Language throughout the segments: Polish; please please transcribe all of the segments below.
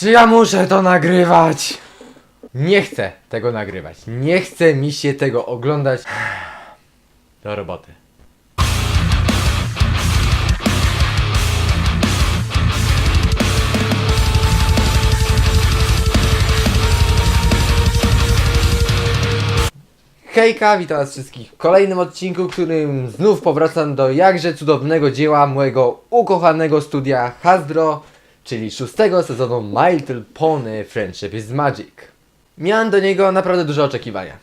Czy ja muszę to nagrywać? Nie chcę tego nagrywać. Nie chce mi się tego oglądać. Do roboty. Hejka, witam was wszystkich w kolejnym odcinku, w którym znów powracam do jakże cudownego dzieła mojego ukochanego studia Hasbro, czyli szóstego sezonu My Little Pony Friendship is Magic. Miałem do niego naprawdę duże oczekiwania.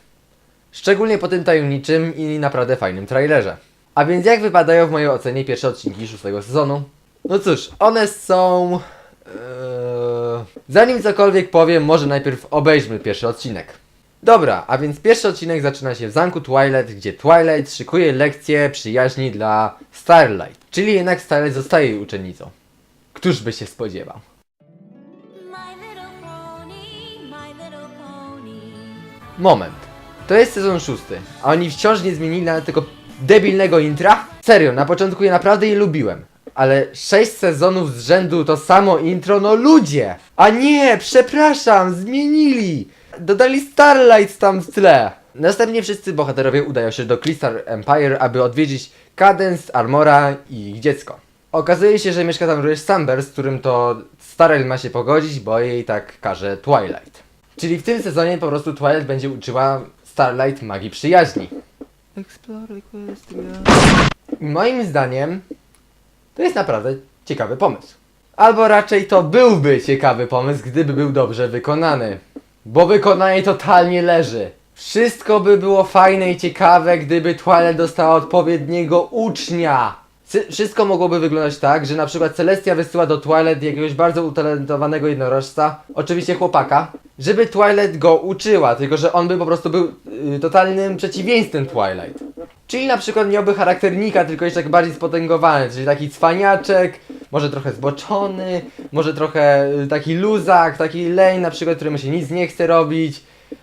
Szczególnie po tym tajemniczym i naprawdę fajnym trailerze. A więc jak wypadają w mojej ocenie pierwsze odcinki szóstego sezonu? No cóż, one są... Eee... Zanim cokolwiek powiem, może najpierw obejrzmy pierwszy odcinek. Dobra, a więc pierwszy odcinek zaczyna się w zamku Twilight, gdzie Twilight szykuje lekcję przyjaźni dla Starlight. Czyli jednak Starlight zostaje jej uczennicą. Któż by się spodziewał? Moment. To jest sezon szósty, a oni wciąż nie zmienili nawet tego debilnego intra? Serio, na początku je naprawdę je lubiłem. Ale sześć sezonów z rzędu to samo intro, no ludzie! A nie, przepraszam, zmienili! Dodali Starlight tam w tle. Następnie wszyscy bohaterowie udają się do Crystal Empire, aby odwiedzić Cadence, Armora i ich dziecko. Okazuje się, że mieszka tam również Samber, z którym to Starlight ma się pogodzić, bo jej tak każe Twilight. Czyli w tym sezonie po prostu Twilight będzie uczyła Starlight magii przyjaźni. Moim zdaniem to jest naprawdę ciekawy pomysł. Albo raczej to byłby ciekawy pomysł, gdyby był dobrze wykonany. Bo wykonanie totalnie leży. Wszystko by było fajne i ciekawe, gdyby Twilight dostała odpowiedniego ucznia. Wszystko mogłoby wyglądać tak, że na przykład Celestia wysyła do Twilight jakiegoś bardzo utalentowanego jednorożca, oczywiście chłopaka, żeby Twilight go uczyła, tylko że on by po prostu był y, totalnym przeciwieństwem Twilight. Czyli na przykład miałby charakternika, tylko jeszcze tak bardziej spotęgowany, czyli taki cwaniaczek, może trochę zboczony, może trochę y, taki luzak, taki leń na przykład, któremu się nic nie chce robić,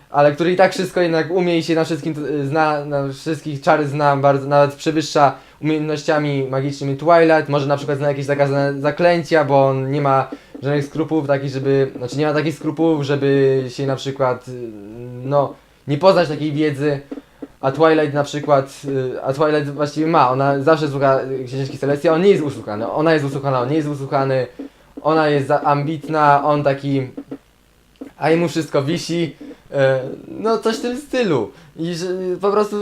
ale który i tak wszystko jednak umie i się na wszystkim y, zna, na wszystkich czary zna, bardzo, nawet przewyższa umiejętnościami magicznymi Twilight, może na przykład zna jakieś zakazane zaklęcia, bo on nie ma żadnych skrupułów takich, żeby, znaczy nie ma takich skrupułów, żeby się na przykład, y, no, nie poznać takiej wiedzy, a Twilight na przykład, y, a Twilight właściwie ma, ona zawsze słucha y, księżniczki Celestia, on nie jest usłuchany, ona jest usłuchana, on nie jest usłuchany, ona jest ambitna, on taki, a jemu wszystko wisi, e, no coś w tym stylu. I że y, po prostu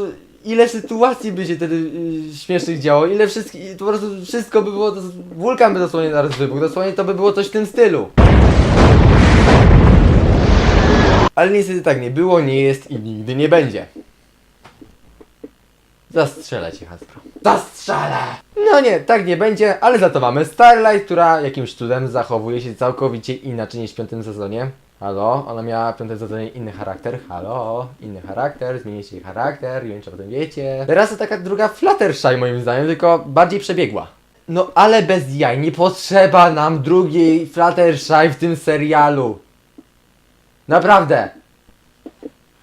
ile sytuacji by się wtedy y, śmiesznych działo, ile wszystkich, po prostu wszystko by było, dos- wulkan by dosłownie zaraz wybuchł, dosłownie to by było coś w tym stylu. Ale niestety tak nie było, nie jest i nigdy nie będzie. Zastrzelę cię, Hasbro. Zastrzelę! No nie, tak nie będzie, ale za to mamy Starlight, która jakimś cudem zachowuje się całkowicie inaczej niż w piątym sezonie. Halo? Ona miała w piątym sezonie inny charakter. Halo? Inny charakter, zmieni się jej charakter, nie wiem czy o tym wiecie. Teraz to taka druga Fluttershy moim zdaniem, tylko bardziej przebiegła. No ale bez jaj, nie potrzeba nam drugiej Fluttershy w tym serialu. Naprawdę.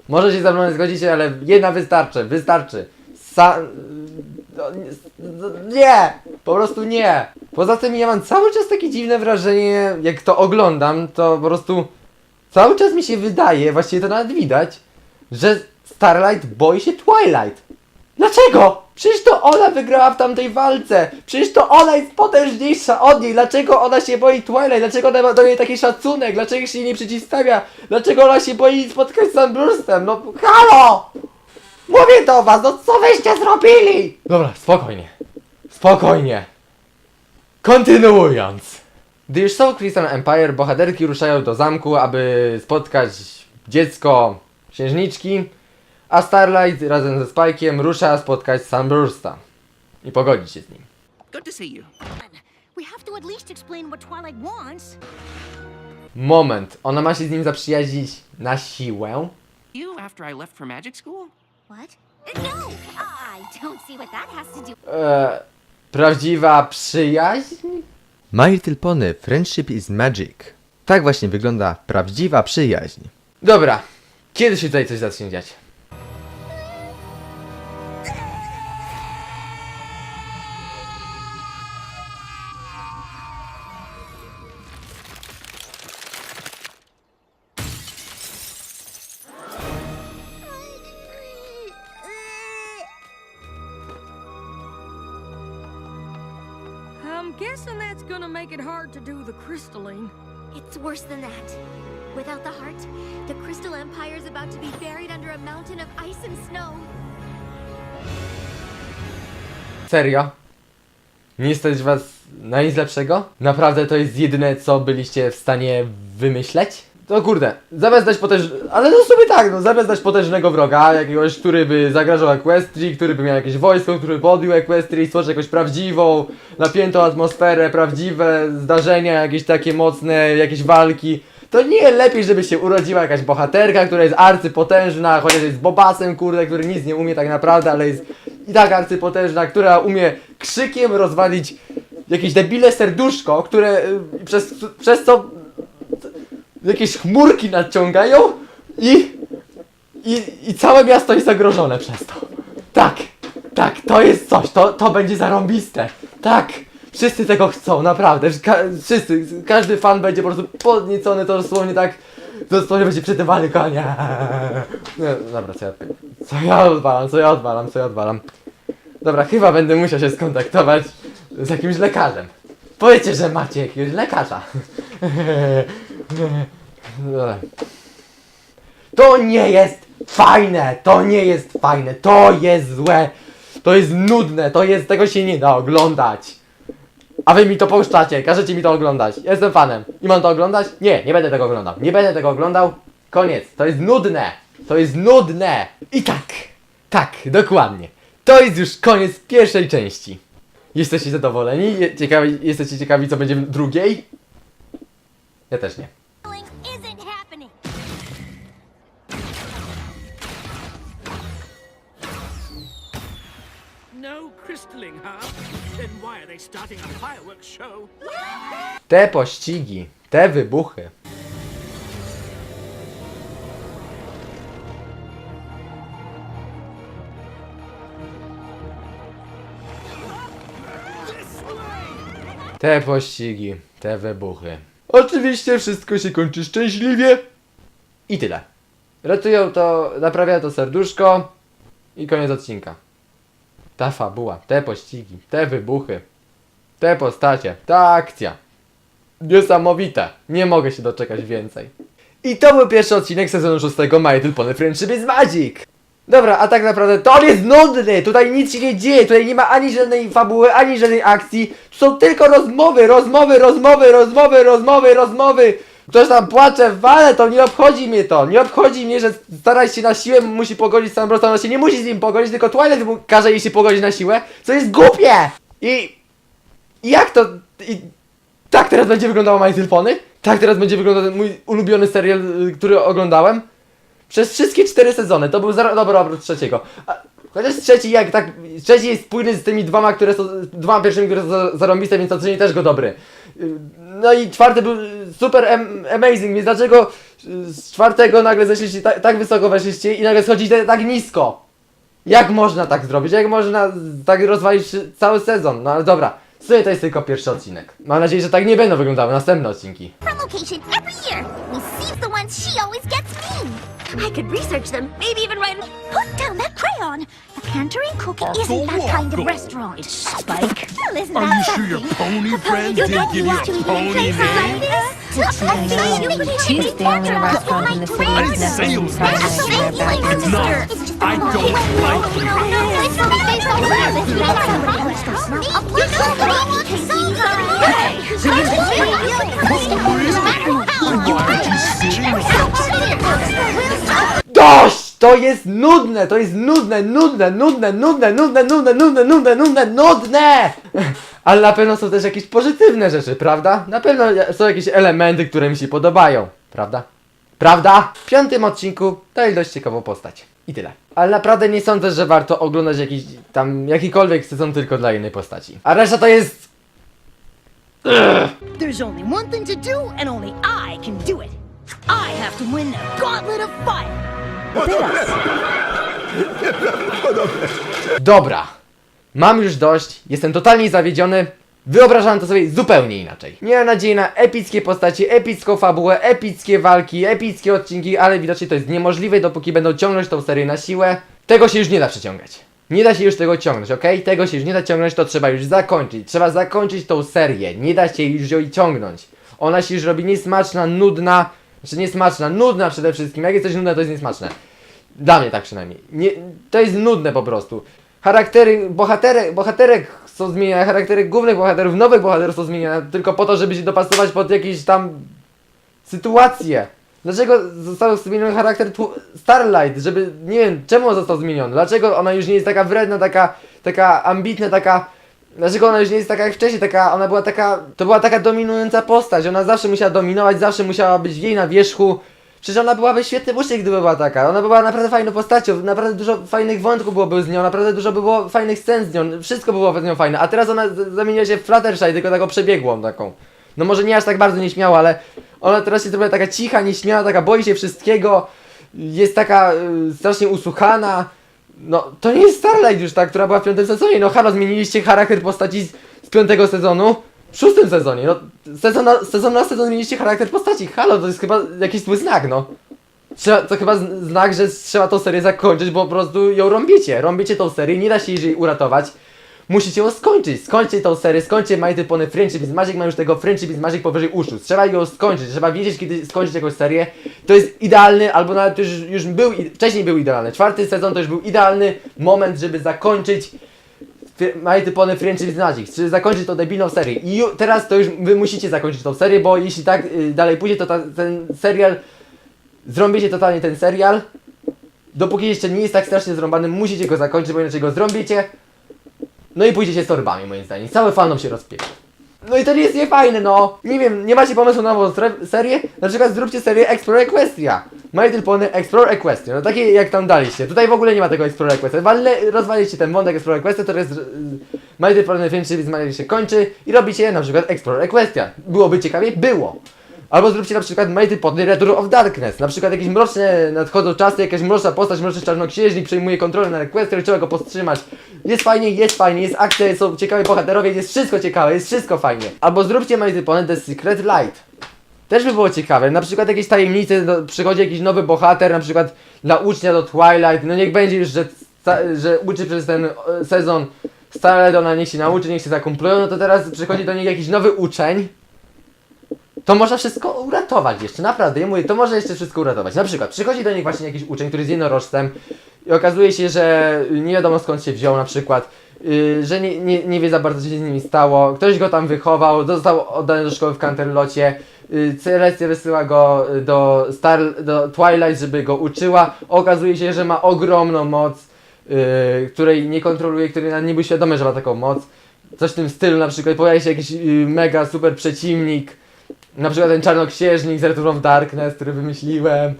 Może się ze mną nie zgodzicie, ale jedna wystarczy, wystarczy. Sa... no, no, Nie! Po prostu nie! Poza tym ja mam cały czas takie dziwne wrażenie, jak to oglądam, to po prostu cały czas mi się wydaje, właściwie to nawet widać, że Starlight boi się Twilight. Dlaczego? Przecież to ona wygrała w tamtej walce! Przecież to ona jest potężniejsza od niej! Dlaczego ona się boi Twilight? Dlaczego ona ma do niej taki szacunek? Dlaczego się jej nie przeciwstawia? Dlaczego ona się boi spotkać z Sunburstem? No halo! Mówię do was, no co wyście zrobili? Dobra, spokojnie. Spokojnie. Kontynuując. Gdy już są w Crystal Empire, bohaterki ruszają do zamku, aby spotkać dziecko księżniczki, a Starlight razem ze Spike'iem rusza spotkać Sunbursta i pogodzić się z nim. Good to see you. We have to at least explain what Twilight wants. Moment, ona ma się z nim zaprzyjaźnić na siłę? You after I left for magic school? What? No! I don't see what that has to do. Eee, prawdziwa przyjaźń? My Little Pony Friendship is Magic. Tak właśnie wygląda prawdziwa przyjaźń. Dobra, kiedy się tutaj coś zacznie dziać? Guessing that's gonna make it hard to do the crystalline. It's worse than that. Without the heart, the Crystal Empire is about to be buried under a mountain of ice and snow. Serio? Nie stać was na nic lepszego? Naprawdę to jest jedyne, co byliście w stanie wymyśleć? To kurde, zamiast dać potęż... Ale no sobie tak, no zamiast dać potężnego wroga, jakiegoś, który by zagrażał Equestrii, który by miał jakieś wojsko, który by podbił Equestrii, stworzyć jakąś prawdziwą, napiętą atmosferę, prawdziwe zdarzenia, jakieś takie mocne, jakieś walki, to nie lepiej, żeby się urodziła jakaś bohaterka, która jest arcypotężna, chociaż jest bobasem, kurde, który nic nie umie tak naprawdę, ale jest i tak arcypotężna, która umie krzykiem rozwalić jakieś debile serduszko, które y, przez, przez co jakieś chmurki nadciągają i, i, i całe miasto jest zagrożone przez to. Tak, tak, to jest coś, to, to będzie zarąbiste. Tak, wszyscy tego chcą, naprawdę. Ka wszyscy, każdy fan będzie po prostu podniecony, to dosłownie tak, dosłownie będzie przytywany konia. Dobra, co ja, co ja odwalam, co ja odwalam, co ja odwalam. Dobra, chyba będę musiał się skontaktować z jakimś lekarzem. Powiedzcie, że macie jakiegoś lekarza. To nie jest fajne! To nie jest fajne! To jest złe! To jest nudne! To jest... Tego się nie da oglądać! A wy mi to pouszczacie, każecie mi to oglądać. Jestem fanem. I mam to oglądać? Nie, nie będę tego oglądał. Nie będę tego oglądał. Koniec. To jest nudne. To jest nudne. I tak. Tak, dokładnie. To jest już koniec pierwszej części. Jesteście zadowoleni? Ciekawi, jesteście ciekawi, co będzie w drugiej? Ja też nie. Then why are they starting a fireworks show? Te pościgi, te wybuchy. Te pościgi, te wybuchy. Oczywiście wszystko się kończy szczęśliwie. I tyle. Ratują to, naprawia to serduszko i koniec odcinka. Ta fabuła, te pościgi, te wybuchy, te postacie, ta akcja. Niesamowite. Nie mogę się doczekać więcej. I to był pierwszy odcinek sezonu 6 My Little Pony Friendship is Magic. Dobra, a tak naprawdę to jest nudny! Tutaj nic się nie dzieje, tutaj nie ma ani żadnej fabuły, ani żadnej akcji. Tu są tylko rozmowy, rozmowy, rozmowy, rozmowy, rozmowy, rozmowy. Ktoś tam płacze, wale, to nie obchodzi mnie to. Nie obchodzi mnie, że stara się na siłę, musi pogodzić z samym Brosem. Ona się nie musi z nim pogodzić, tylko Twilight mu każe jej się pogodzić na siłę, co jest głupie! I... i jak to... I, tak teraz będzie wyglądało My? Tak teraz będzie wyglądał mój ulubiony serial, y, który oglądałem? Przez wszystkie cztery sezony, to był dobry obrót trzeciego. A, chociaż trzeci jak tak, trzeci jest spójny z tymi dwoma, które są, dwoma pierwszymi, które są za- zarąbiste, więc ocenię też go dobry. No i czwarty był super amazing, więc dlaczego z czwartego nagle zeszliście, tak, wysoko weszliście i nagle schodzicie tak nisko? Jak można tak zrobić? Jak można tak rozwalić cały sezon? No ale dobra, w sumie to jest tylko pierwszy odcinek. Mam nadzieję, że tak nie będą wyglądały następne odcinki. Her location every year. Seize the ones she always gets mean. I could research them, maybe even write. Put down that crayon. The Canterine Cookie isn't that kind of restaurant. It's Spike. Well, isn't Are that you sure your pony friend didn't give you a pony name? She's the only restaurant in the city I with didn't say it nothing was private nice. anywhere back in It's the not. I don't like you. To jest nudne! To jest nudne, nudne, nudne, nudne, nudne, nudne, nudne, nudne, nudne, nudne! Ale na pewno są też jakieś pozytywne rzeczy, prawda? Na pewno są jakieś elementy, które mi się podobają, prawda? Prawda? W piątym odcinku jest dość ciekawą postać. I tyle. Ale naprawdę nie sądzę, że warto oglądać jakiś tam jakikolwiek sezon tylko dla jednej postaci. A reszta to jest... There's only one thing to do, and only I can do it. I have to win the Gauntlet of Fire. Dobra. Mam już dość, jestem totalnie zawiedziony. Wyobrażam to sobie zupełnie inaczej. Miałem nadzieję na epickie postacie, epicką fabułę, epickie walki, epickie odcinki, ale widocznie to jest niemożliwe, dopóki będą ciągnąć tą serię na siłę. Tego się już nie da przeciągać. Nie da się już tego ciągnąć, ok? Tego się już nie da ciągnąć, to trzeba już zakończyć. Trzeba zakończyć tą serię. Nie da się już jej ciągnąć. Ona się już robi niesmaczna, nudna. Znaczy niesmaczna, nudna przede wszystkim. Jak jest coś nudne, to jest niesmaczne. Dla mnie tak przynajmniej. Nie, to jest nudne po prostu. Charaktery, bohaterek, bohaterek są zmieniane, charaktery głównych bohaterów, nowych bohaterów są zmieniane tylko po to, żeby się dopasować pod jakieś tam sytuacje. Dlaczego został zmieniony charakter Starlight? Żeby, nie wiem, czemu został zmieniony? Dlaczego ona już nie jest taka wredna, taka, taka ambitna, taka... Dlaczego ona już nie jest taka jak wcześniej, taka, ona była taka, to była taka dominująca postać, ona zawsze musiała dominować, zawsze musiała być jej na wierzchu. Przecież ona byłaby świetny uczeń, gdyby była taka. Ona była naprawdę fajną postacią, naprawdę dużo fajnych wątków byłoby z nią, naprawdę dużo by było fajnych scen z nią, wszystko by było z nią fajne. A teraz ona zamieniła się w Fluttershy, tylko taką przebiegłą taką. No może nie aż tak bardzo nieśmiała, ale ona teraz się zrobiła taka cicha, nieśmiała, taka boi się wszystkiego, jest taka y, strasznie usłuchana. No, to nie jest Starlight już ta, która była w piątym sezonie. No halo, zmieniliście charakter postaci z, z piątego sezonu w szóstym sezonie. No, sezon na, sezon na sezon zmieniliście charakter postaci. Halo, to jest chyba jakiś zły znak, no. Trzeba, to chyba znak, że trzeba tą serię zakończyć, bo po prostu ją rąbicie. Rąbicie tą serię, nie da się jej uratować. Musicie ją skończyć. Skończcie tą serię, skończcie Mighty Pony Friendship z Magic, ma już tego Friendship z Magic powyżej uszu. Trzeba ją skończyć, trzeba wiedzieć kiedy skończyć jakąś serię. To jest idealny, albo nawet już, już był, wcześniej był idealny. Czwarty sezon to już był idealny moment, żeby zakończyć Fri- Mighty Pony Friendship z Magic, czyli zakończyć tą debilną serię. I teraz to już wy musicie zakończyć tą serię, bo jeśli tak y, dalej pójdzie, to ta, ten serial, zrąbicie totalnie ten serial. Dopóki jeszcze nie jest tak strasznie zrąbany, musicie go zakończyć, bo inaczej go zrąbicie. No i pójdziecie z torbami, moim zdaniem. Cały fanom się rozpieczy. No i to nie jest niefajne, no. Nie wiem, nie macie pomysłu na nową serię? Na przykład zróbcie serię Explore Equestria. My Little Pony Explore Equestria. No takie jak tam daliście. Tutaj w ogóle nie ma tego Explore Equestria. Wale, rozwaliście ten wątek Explore Equestria, to jest... My Little Pony Magic się kończy i robicie na przykład Explore Equestria. Byłoby ciekawie? Było. Albo zróbcie na przykład Mighty Pony Return of Darkness. Na przykład jakieś mroczne nadchodzą czasy, jakaś mroczna postać, mroczny czarnoksiężnik przejmuje kontrolę nad Equestrią, trzeba go powstrzymać. Jest fajnie, jest fajnie, jest akcja, są ciekawi bohaterowie, jest wszystko ciekawe, jest wszystko fajnie. Albo zróbcie Mighty Pony The Secret Light. Też by było ciekawe, na przykład jakieś tajemnice, no, przychodzi jakiś nowy bohater, na przykład dla ucznia do Twilight, no niech będzie już, że, że uczy przez ten e, sezon Starlight, ona niech się nauczy, niech się zakumplują, no to teraz przychodzi do niej jakiś nowy uczeń, to można wszystko uratować jeszcze, naprawdę, ja mówię, to można jeszcze wszystko uratować. Na przykład przychodzi do nich właśnie jakiś uczeń, który jest jednorożcem i okazuje się, że nie wiadomo skąd się wziął na przykład, yy, że nie, nie, nie wie za bardzo co się z nimi stało, ktoś go tam wychował, został oddany do szkoły w Canterlocie, yy, Celestia wysyła go y, do, Star, do Twilight, żeby go uczyła, okazuje się, że ma ogromną moc, yy, której nie kontroluje, który nawet nie był świadomy, że ma taką moc. Coś w tym stylu, na przykład. Pojawia się jakiś yy, mega super przeciwnik, na przykład ten czarnoksiężnik z Return of Darkness, który wymyśliłem.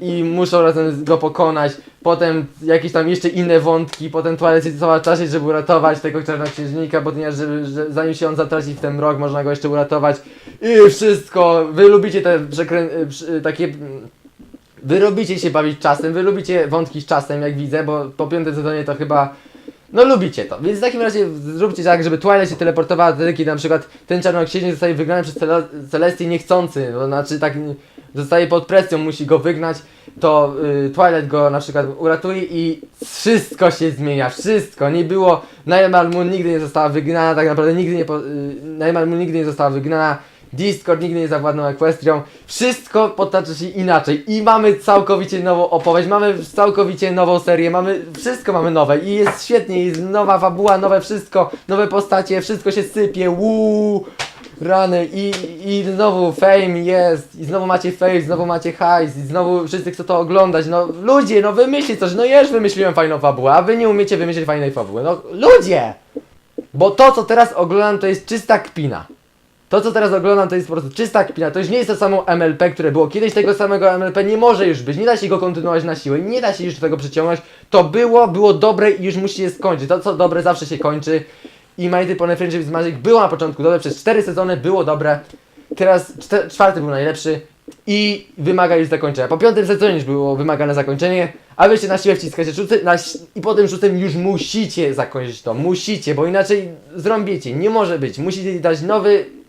Yy, I muszą razem go pokonać. Potem jakieś tam jeszcze inne wątki. Potem Twilight się cała czasie, żeby uratować tego czarnoksiężnika, ponieważ że, że zanim się on zatraci w ten rok, można go jeszcze uratować. I wszystko. Wy lubicie te przekrę... y, y, takie. mm, Wy lubicie się bawić czasem, wy lubicie wątki z czasem, jak widzę, bo po piątym sezonie to chyba no lubicie to, więc w takim razie zróbcie tak, żeby Twilight się teleportowała wtedy, kiedy na przykład ten czarnoksiężnik zostaje wygnany przez Cele Celestię niechcący, to znaczy tak zostaje pod presją, musi go wygnać, to y, Twilight go na przykład uratuje i wszystko się zmienia, wszystko, nie było, Nightmare Moon nigdy nie została wygnana, tak naprawdę nigdy nie, po, y, Nightmare Moon nigdy nie została wygnana, Discord nigdy nie zawładnął Equestrią, wszystko potoczy się inaczej. I mamy całkowicie nową opowieść, mamy całkowicie nową serię, mamy, wszystko mamy nowe. I jest świetnie, jest nowa fabuła, nowe wszystko, nowe postacie, wszystko się sypie, uuu, rany. I, i znowu fame jest, i znowu macie fame, znowu macie hajs, i znowu wszyscy chcą to oglądać, no ludzie, no wymyślcie coś, no ja już wymyśliłem fajną fabułę, a wy nie umiecie wymyślić fajnej fabuły, no ludzie! Bo to, co teraz oglądam, to jest czysta kpina. To, co teraz oglądam, to jest po prostu czysta kpina. To już nie jest to samo MLP, które było kiedyś. Tego samego MLP nie może już być. Nie da się go kontynuować na siłę. Nie da się już tego przyciągnąć. To było, było dobre i już musi się skończyć. To, co dobre, zawsze się kończy. I Mighty Pony Friendship z Magic było na początku dobre. Przez 4 sezony było dobre. Teraz czwarty był najlepszy. I wymaga już zakończenia. Po piątym sezonie już było wymagane zakończenie, a wy się na siłę wciskacie szósty, na, i po tym szóstym już musicie zakończyć to. Musicie, bo inaczej zrąbiecie. Nie może być. Musicie dać nowy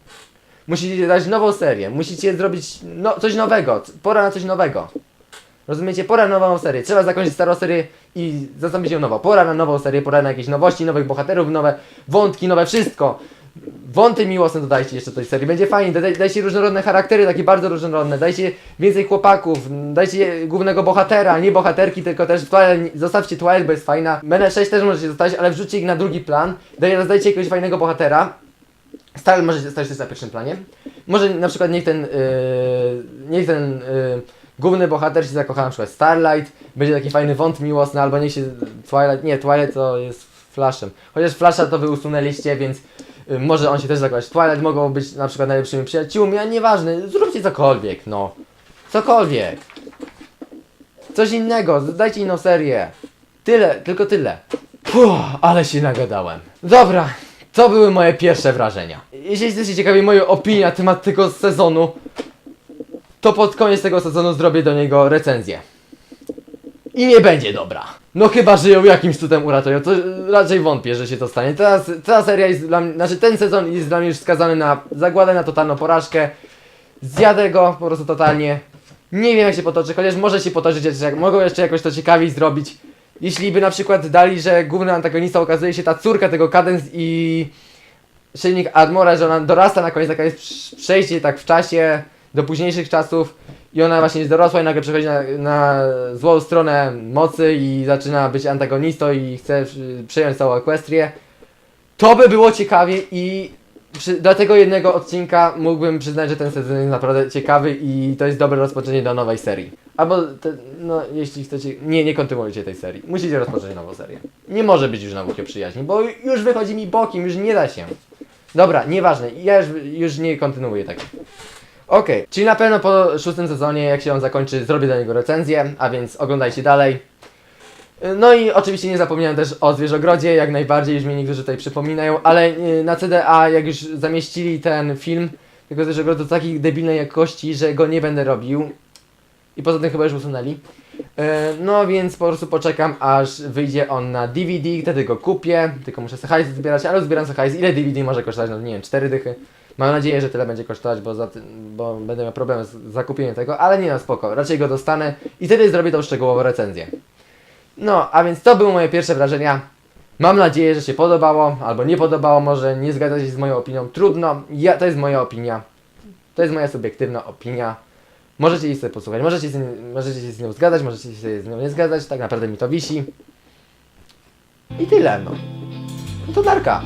Musicie dać nową serię, musicie zrobić no, coś nowego, pora na coś nowego. Rozumiecie? Pora na nową serię. Trzeba zakończyć starą serię i zastąpić ją nową. Pora na nową serię, pora na jakieś nowości, nowych bohaterów, nowe wątki, nowe wszystko. Wąty miłosne dodajcie jeszcze do tej serii. Będzie fajnie. Daj, dajcie różnorodne charaktery, takie bardzo różnorodne. Dajcie więcej chłopaków. Dajcie głównego bohatera, nie bohaterki, tylko też Twilight, zostawcie Twilight, bo jest fajna. Menel 6 też możecie zostawić, ale wrzućcie ich na drugi plan. Daj, dajcie jakiegoś fajnego bohatera. Stary może zostać też na pierwszym planie. Może na przykład niech ten, yy, niech ten yy, główny bohater się zakocha na przykład Starlight, będzie taki fajny wąt miłosny, albo niech się Twilight, nie, Twilight to jest Flashem. Chociaż Flasha to wy usunęliście, więc y, może on się też zakochać Twilight, mogą być na przykład najlepszymi przyjaciółmi, a nieważne, zróbcie cokolwiek, no. Cokolwiek. Coś innego, dajcie inną serię. Tyle, tylko tyle. Puh, ale się nagadałem. Dobra, to były moje pierwsze wrażenia. Jeśli jesteście ciekawi mojej opinii na temat tego sezonu, to pod koniec tego sezonu zrobię do niego recenzję. I nie będzie dobra. No chyba, że ją jakimś cudem uratują, to raczej wątpię, że się to stanie. Teraz, ta seria jest dla mnie, znaczy ten sezon jest dla mnie już skazany na zagładę, na totalną porażkę. Zjadę go po prostu totalnie. Nie wiem jak się potoczy, chociaż może się potoczyć, jak- mogą jeszcze jakoś to ciekawiej zrobić. Jeśli by na przykład dali, że główny antagonista okazuje się ta córka tego Cadence i Szyjnik Admora, że ona dorasta na koniec, taka jest prz- przejście tak w czasie do późniejszych czasów i ona właśnie jest dorosła i nagle przechodzi na, na złą stronę mocy i zaczyna być antagonistą i chce przy- przejąć całą Equestrię. To by było ciekawie i przy, do tego jednego odcinka mógłbym przyznać, że ten sezon jest naprawdę ciekawy i to jest dobre rozpoczęcie do nowej serii. Albo, te, no, jeśli chcecie, nie, nie kontynuujcie tej serii. Musicie rozpocząć nową serię. Nie może być już nauki o przyjaźni, bo już wychodzi mi bokiem, już nie da się. Dobra, nieważne, ja już, już nie kontynuuję tak. Okej, czyli na pewno po szóstym sezonie, jak się on zakończy, zrobię do niego recenzję, a więc oglądajcie dalej. No i oczywiście nie zapomniałem też o Zwierzogrodzie, jak najbardziej, już mi niektórzy tutaj przypominają, ale y, na CDA jak już zamieścili ten film tego Zwierzogrodu takiej debilnej jakości, że go nie będę robił. I poza tym chyba już usunęli. E, No więc po prostu poczekam aż wyjdzie on na DVD, wtedy go kupię, tylko muszę sobie hajs zbierać, ale zbieram sobie hajs. Ile DVD może kosztować? No nie wiem, 4 dychy. Mam nadzieję, że tyle będzie kosztować, bo, za bo będę miał problem z zakupieniem tego, ale nie no spoko, raczej go dostanę i wtedy zrobię tą szczegółową recenzję. No, a więc to były moje pierwsze wrażenia. Mam nadzieję, że się podobało, albo nie podobało, może nie zgadza się z moją opinią. Trudno, ja, to jest moja opinia. To jest moja subiektywna opinia. Możecie jej sobie posłuchać, możecie się, możecie się z nią zgadzać, możecie się z nią nie zgadzać, tak naprawdę mi to wisi. I tyle, no. No to narka.